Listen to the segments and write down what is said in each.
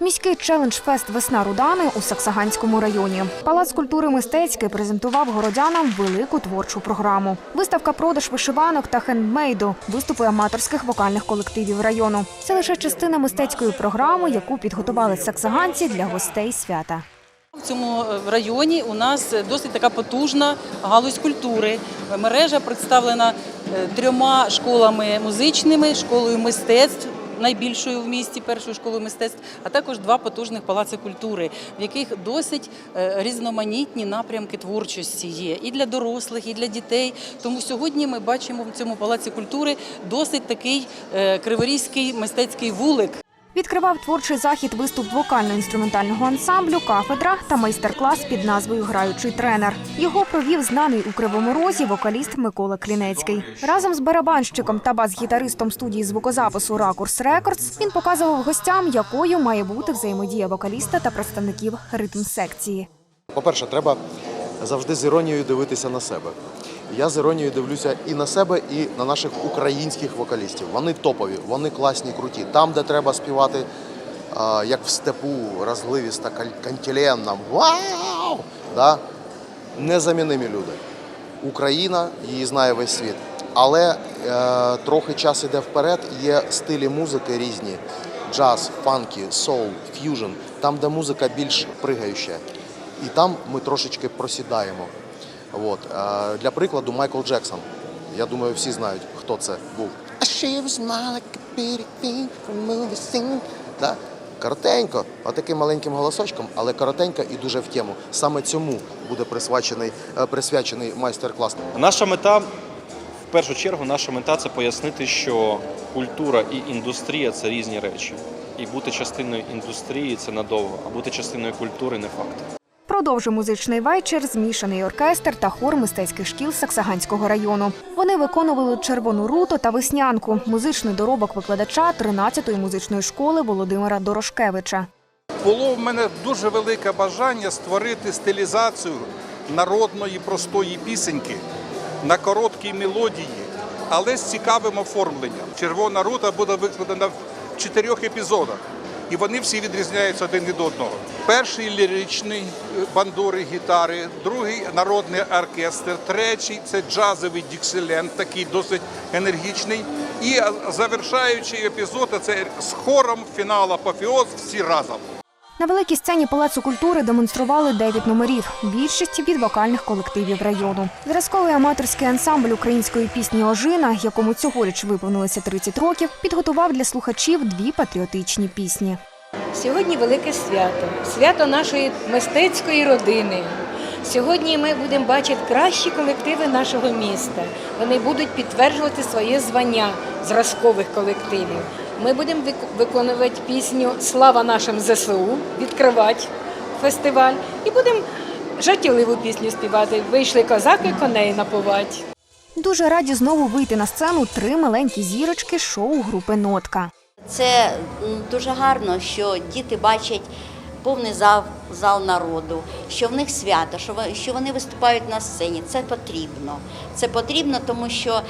Міський челендж-фест Весна Рудани у Саксаганському районі. Палац культури мистецький презентував городянам велику творчу програму. Виставка продаж вишиванок та хендмейду, виступи аматорських вокальних колективів району. Це лише частина мистецької програми, яку підготували саксаганці для гостей свята. В цьому е, районі у нас досить така потужна галузь культури. Мережа представлена е, трьома школами музичними, школою мистецтв. Найбільшою в місті першою школою мистецтв, а також два потужних палаци культури, в яких досить е, різноманітні напрямки творчості є і для дорослих, і для дітей. Тому сьогодні ми бачимо в цьому палаці культури досить такий е, криворізький мистецький вулик. Відкривав творчий захід виступ вокально-інструментального ансамблю Кафедра та майстер-клас під назвою Граючий тренер. Його провів знаний у Кривому Розі вокаліст Микола Клінецький. Разом з барабанщиком та бас-гітаристом студії звукозапису Ракурс Рекордс він показував гостям, якою має бути взаємодія вокаліста та представників ритм секції. По-перше, треба завжди з іронією дивитися на себе. Я з іронією дивлюся і на себе, і на наших українських вокалістів. Вони топові, вони класні, круті. Там, де треба співати, а, як в степу, розливіста, кантіленна, вау! Да? Незамінимі люди. Україна її знає весь світ. Але е, трохи час іде вперед, є стилі музики різні: джаз, фанкі, соул, ф'южн, там, де музика більш пригаюча. І там ми трошечки просідаємо. От. Для прикладу, Майкл Джексон. Я думаю, всі знають, хто це був. Да? Коротенько, отаким маленьким голосочком, але коротенько і дуже в тему. Саме цьому буде присвячений, е, присвячений майстер-клас. Наша мета, в першу чергу, наша мета це пояснити, що культура і індустрія це різні речі. І бути частиною індустрії це надовго, а бути частиною культури не факт. Продовжив музичний вечір змішаний оркестр та хор мистецьких шкіл Саксаганського району. Вони виконували червону руту та веснянку, музичний доробок викладача 13-ї музичної школи Володимира Дорошкевича. Було в мене дуже велике бажання створити стилізацію народної простої пісеньки на короткій мелодії, але з цікавим оформленням. Червона рута буде викладена в чотирьох епізодах, і вони всі відрізняються один від одного. Перший ліричний е, бандури, гітари, другий народний оркестр, третій це джазовий дікселент, такий досить енергічний. І завершаючий епізод це з хором фінал апофеоз всі разом. На великій сцені Палацу культури демонстрували 9 номерів, більшість від вокальних колективів району. Зразковий аматорський ансамбль української пісні Ожина, якому цьогоріч виповнилося 30 років, підготував для слухачів дві патріотичні пісні. Сьогодні велике свято, свято нашої мистецької родини. Сьогодні ми будемо бачити кращі колективи нашого міста. Вони будуть підтверджувати своє звання зразкових колективів. Ми будемо вик- виконувати пісню Слава нашим ЗСУ, відкривати фестиваль, і будемо жартівливу пісню співати. Вийшли козаки коней напувати. Дуже раді знову вийти на сцену три маленькі зірочки шоу групи Нотка. Це дуже гарно, що діти бачать повний зал, зал народу, що в них свято, що вони виступають на сцені. Це потрібно. Це потрібно, тому що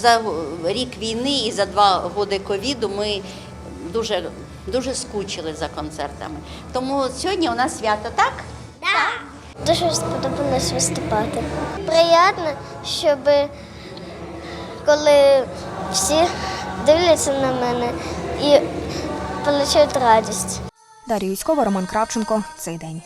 за рік війни і за два роки ковіду ми дуже, дуже скучили за концертами. Тому сьогодні у нас свято, так? Дуже сподобалось виступати. Приємно, щоб коли всі дивляться на мене і отримують радість. Дар'я Юськова, Роман Кравченко. Цей день.